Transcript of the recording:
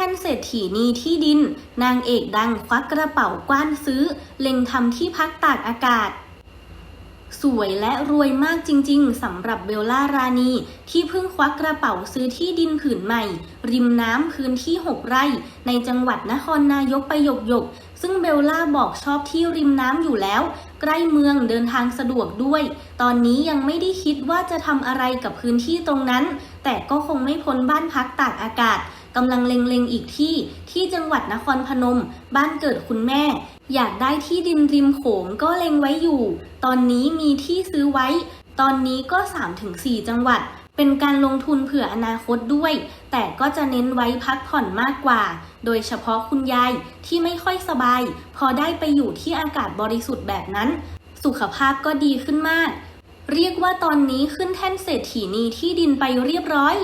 ท่นเศรษฐีนีที่ดิน นางเอกดังควักกระเป๋ากว้านซื้อ เล็งทำที่พักตากอากาศ สวยและรวยมากจริงๆสำหรับเบลล่ารานี ที่เพิ่งควักกระเป๋าซื้อที่ดินผืนใหม่ ริมน้ำพื้นที่ 6 ไร่ ในจังหวัดนครนายกไปหยกหยกซึ่งเบลล่าบอกชอบที่ริมน้ำอยู่แล้ว ใกล้เมืองเดินทางสะดวกด้วย ตอนนี้ยังไม่ได้คิดว่าจะทำอะไรกับพื้นที่ตรงนั้น แต่ก็คงไม่พ้นบ้านพักตากอากาศ กำลังเล็งๆอีกที่ที่จังหวัดนครพนม บ้านเกิดคุณแม่ อยากได้ที่ดินริมโขงก็เล็งไว้อยู่ ตอนนี้มีที่ซื้อไว้ ตอนนี้ก็ 3-4 จังหวัด เป็นการลงทุนเผื่ออนาคตด้วย แต่ก็จะเน้นไว้พักผ่อนมากกว่า โดยเฉพาะคุณยายที่ไม่ค่อยสบาย พอได้ไปอยู่ที่อากาศบริสุทธิ์แบบนั้น สุขภาพก็ดีขึ้นมาก เรียกว่าตอนนี้ขึ้นแท่นเศรษฐีนีที่ดินไปเรียบร้อย